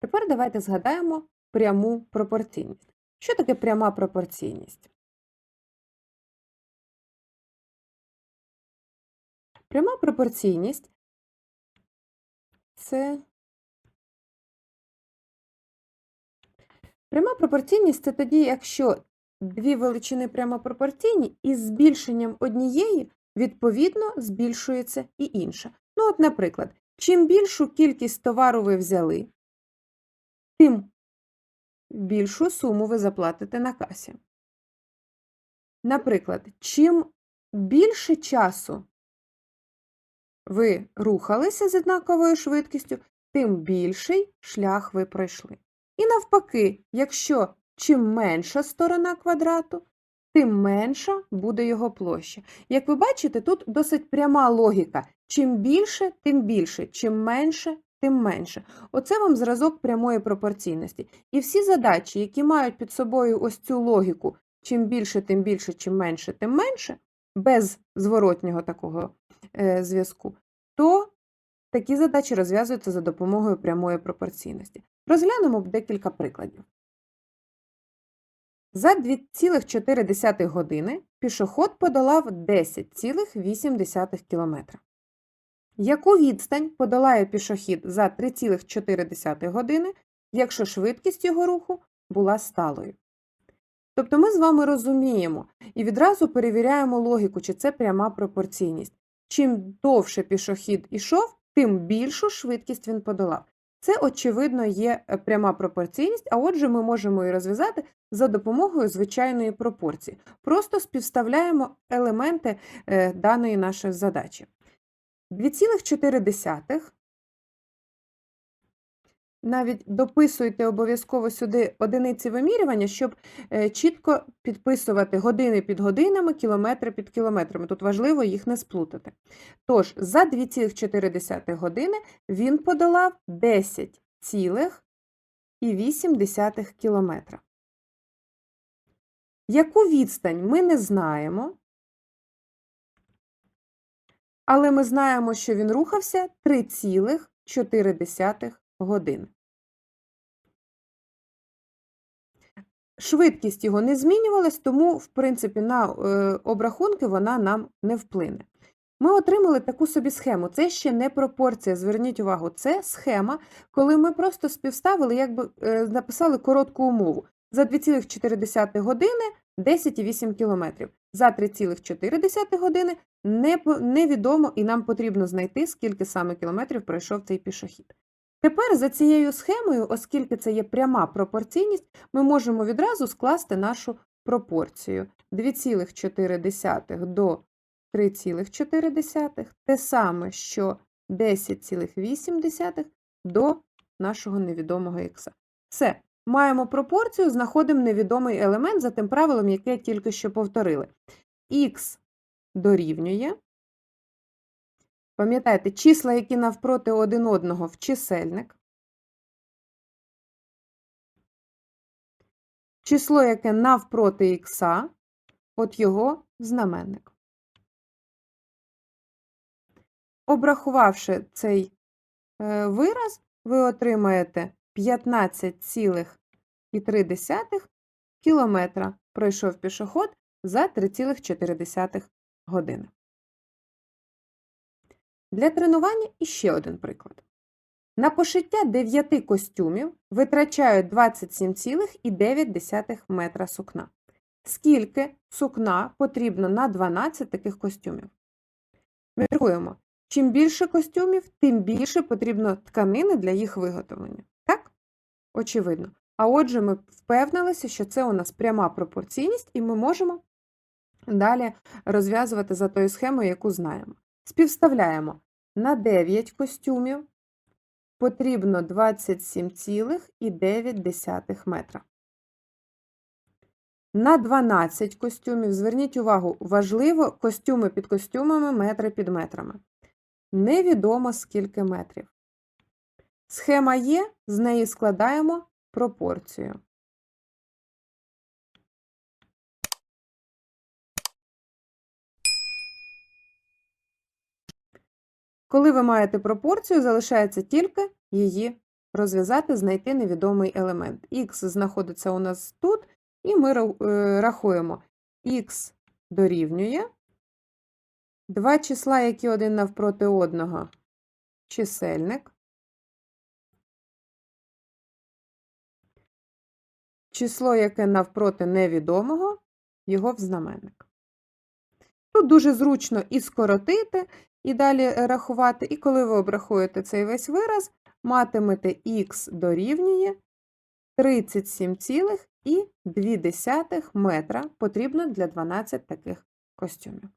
Тепер давайте згадаємо пряму пропорційність. Що таке пряма пропорційність? Пряма пропорційність це пряма пропорційність це тоді, якщо дві величини прямопропорційні і з збільшенням однієї відповідно збільшується і інша. Ну, от, наприклад, чим більшу кількість товару ви взяли, тим більшу суму ви заплатите на касі. Наприклад, чим більше часу ви рухалися з однаковою швидкістю, тим більший шлях ви пройшли. І навпаки, якщо чим менша сторона квадрату, тим менша буде його площа. Як ви бачите, тут досить пряма логіка. Чим більше, тим більше, чим менше, тим менше. Оце вам зразок прямої пропорційності. І всі задачі, які мають під собою ось цю логіку, чим більше, тим більше, чим менше, тим менше, без зворотнього такого е, зв'язку, то такі задачі розв'язуються за допомогою прямої пропорційності. Розглянемо декілька прикладів. За 2,4 години пішоход подолав 10,8 км. Яку відстань подолає пішохід за 3,4 години, якщо швидкість його руху була сталою? Тобто ми з вами розуміємо і відразу перевіряємо логіку, чи це пряма пропорційність. Чим довше пішохід ішов, тим більшу швидкість він подолав. Це, очевидно, є е, пряма пропорційність, а отже, ми можемо її розв'язати за допомогою звичайної пропорції. Просто співставляємо елементи е, даної нашої задачі. 2,4. Навіть дописуйте обов'язково сюди одиниці вимірювання, щоб е, чітко підписувати години під годинами, кілометри під кілометрами. Тут важливо їх не сплутати. Тож, за 2,4 години він подолав 10,8 кілометра. Яку відстань ми не знаємо, але ми знаємо, що він рухався 3,4 години. Швидкість його не змінювалась, тому, в принципі, на е, обрахунки вона нам не вплине. Ми отримали таку собі схему. Це ще не пропорція, зверніть увагу, це схема, коли ми просто співставили, якби е, написали коротку умову. За 2,4 години 10,8 км. За 3,4 години не, невідомо і нам потрібно знайти, скільки саме кілометрів пройшов цей пішохід. Тепер за цією схемою, оскільки це є пряма пропорційність, ми можемо відразу скласти нашу пропорцію 2,4 до 3,4, те саме, що 10,8 до нашого невідомого х. Все, маємо пропорцію, знаходимо невідомий елемент за тим правилом, яке тільки що повторили. Х дорівнює. Пам'ятаєте, числа, які навпроти один одного в чисельник. Число, яке навпроти х, от його знаменник. Обрахувавши цей е, вираз, ви отримаєте 15,3 кілометра пройшов пішоход за 3,4 години. Для тренування іще один приклад. На пошиття 9 костюмів витрачають 27,9 метра сукна. Скільки сукна потрібно на 12 таких костюмів? Міркуємо. Чим більше костюмів, тим більше потрібно тканини для їх виготовлення. Очевидно. А отже, ми впевнилися, що це у нас пряма пропорційність, і ми можемо далі розв'язувати за тою схемою, яку знаємо. Співставляємо на 9 костюмів потрібно 27,9 метра. На 12 костюмів, зверніть увагу, важливо костюми під костюмами, метри під метрами. Невідомо скільки метрів. Схема є, з неї складаємо пропорцію. Коли ви маєте пропорцію, залишається тільки її розв'язати, знайти невідомий елемент. Х знаходиться у нас тут, і ми е, рахуємо. Х дорівнює два числа, які один навпроти одного, чисельник. Число, яке навпроти невідомого, його в знаменник. Тут дуже зручно і скоротити, і далі рахувати. І коли ви обрахуєте цей весь вираз, матимете х дорівнює 37,2 метра потрібно для 12 таких костюмів.